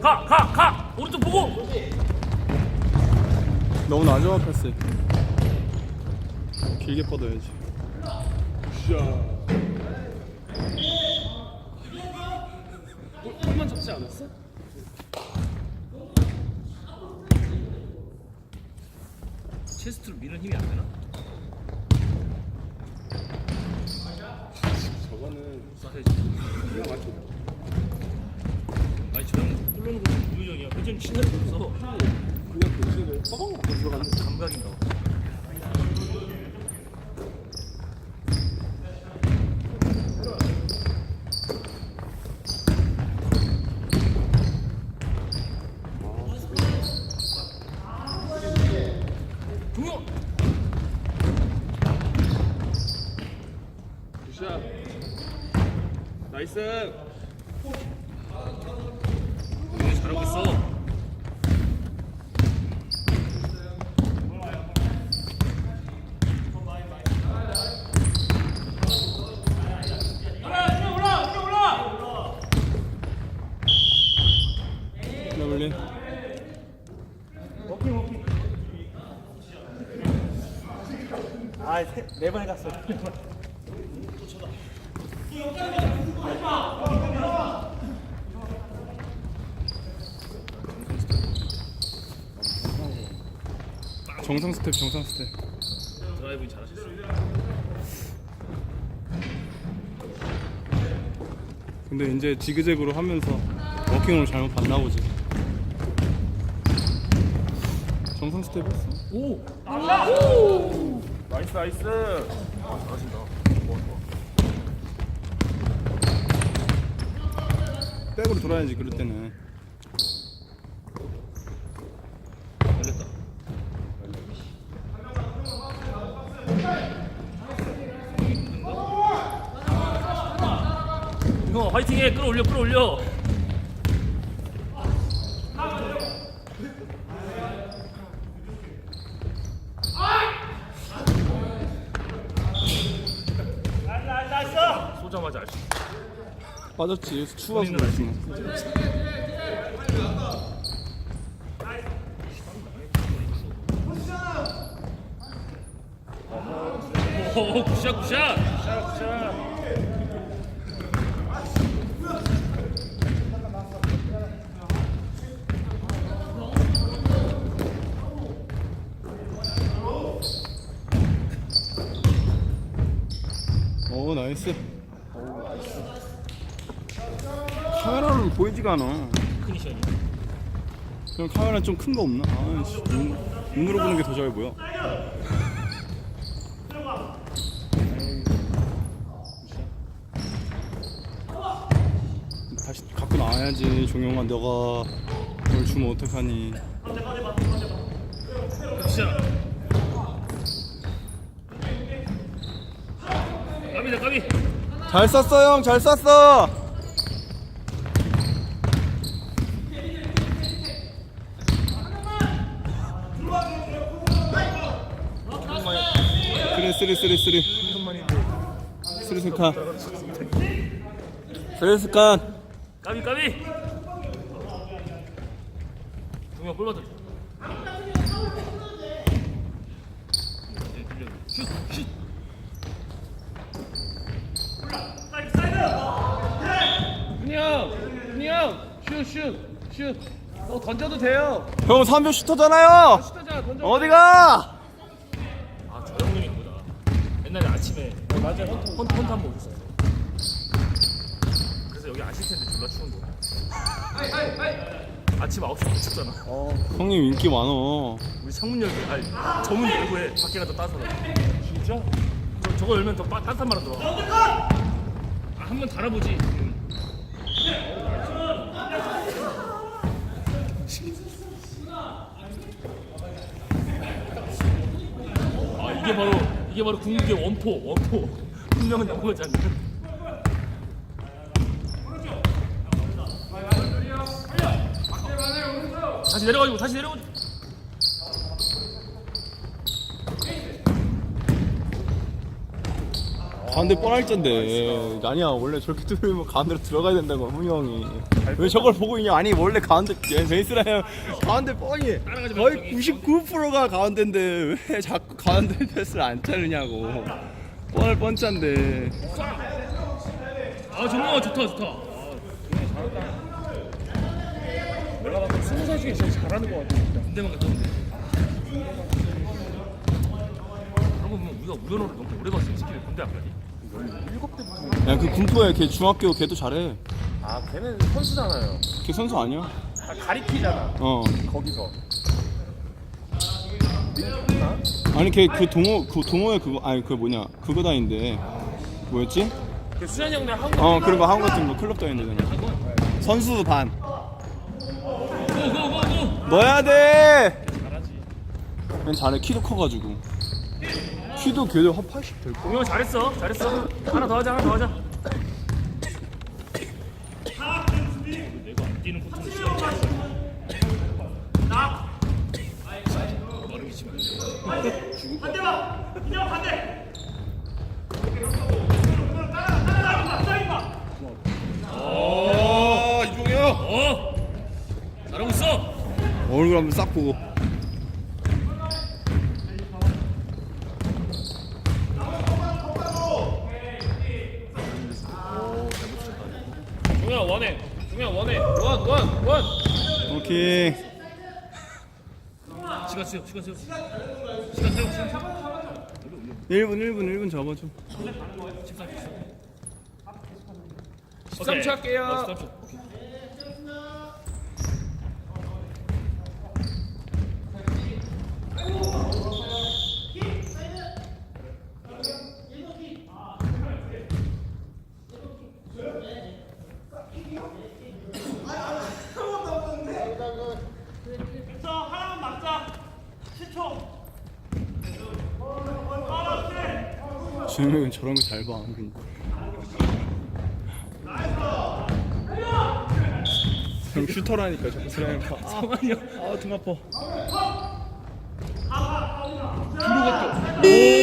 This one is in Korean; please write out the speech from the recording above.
가! 가! 가! 오른쪽 보고! 너무 나중에 패스. 길게 뻗어야지. 골만 잡지 않았어? 체스트로 미는 힘이 안 되나? 저거는지 그냥 맞춰. 아니 저형 꿀러는 거 회전 신날이 없어 그냥 뻐벙 맞고 들어가는 거. 감각인가 봐! 굿샷. 나이스. 잘하고 있어 네번 해갔어. 정상 스텝, 정상 스텝. 드라이브인 잘하셨어 근데 이제 지그재그로 하면서 워킹으로 잘못 봤나 보지. 정상 스텝 했어. 오! 나이스 나이스. 아 잘하신다. 좋아 좋아. 백으로 돌아야지 그럴 때는. 걸렸다. 이거 화이팅해. 끌어올려 끌어올려 쏘자마자 알 수 있어 빠졌지. 추가서 본인은 알수 그랬지. 오 굿샷 굿샷 오 나이스. 카메라는 보이지가 않아. 그럼 카메라 좀 큰 거 없나? 아씨 눈, 눈으로 보는 게 더 잘 보여. 다시 갖고 나와야지 종영아 너가 그걸 주면 어떡하니 굿샷 까비다 까비 잘 쐈어 형. 잘 쐈어. 쓰리 쓰리 쓰리 쓰리. 스칸. 쓰리 스칸. 까비 까비. 동영 골슛슛 훈이 형, 훈이 형, 슛, 슛, 슛. 어 던져도 돼요. 형 3별 슈터잖아요 슈터잖아, 던져. 어디가 아, 저 형님이 보다. 옛날에 아침에 맞아, 헌터. 헌, 헌트 한번 오셨었어. 그래서 여기 아시스트인데 졸라 추운 거. 아침 9시 못 춥잖아. 형님 인기 많어 우리 창문 열고, 아니, 저문 열고 해. 밖에가 더 따뜻하다. 진짜? 저, 저거 열면 더 빠, 따뜻한 바람 들어. 아, 한번 달아보지. 이게 바로, 이게 바로 궁극의 원포, 원포. 분명은 넘어가지 않는. 다시 내려가지고, 다시 내려가지고. 가운데 뻔할 텐데 아니야 원래 저렇게 뚫으면 가운데로 들어가야 된다고 훈이 형이 왜 저걸 보고 있냐 아니 원래 가운데 베이스라인 가운데 뻔히 거의 99%가 가운데인데 왜 자꾸 가운데 패스를 안 자르냐고 뻔할 뻔짠데 아 정말 좋다 좋다. 내가 봤을 때 스무 살 중에 제일 잘하는 것 같아. 군대만 갔다 온대. 거 보면 우리가 우연으로 너무 오래 갔어. 이 새끼 왜 군대 안 가지? 야그 군포야 걔 중학교 걔도 잘해 아 걔는 선수잖아요. 걔 선수 아니야? 아, 가리키잖아. 어 거기서. 아니 걔 그 동호 그 동호회 그거 아니 그 뭐냐 그거 다닌대 뭐였지? 그 수현이 형네 한국. 어 그런 거 한국 같은 거 클럽 다닌대잖아 선수 반 고고고고. 넣어야 돼. 잘하지. 그냥 잘해 키도 커가지고 키도 걔도 한80 될 거. 동영 잘했어 잘했어. 하나 더 하자 하나 더 하자. 내가 안 뛰는. 아 이종혁. 어 잘하고 있어. 얼굴 한번 싹 보고. 종혁 원해. 종혁 원해. 원 원 원. 오케이. 시간 세요 시간 세요. 시간 세요 시간 세요. 1분 1분 1분 잡아줘. 14초. 13초 할게요. 어, 13초. 준영이 저런 거 잘 봐. 그러니까. 형 슈터라니까 자꾸 드라이브 파. 아, 성환이 형. 아, 등 아파. 어형 두번 던졌어.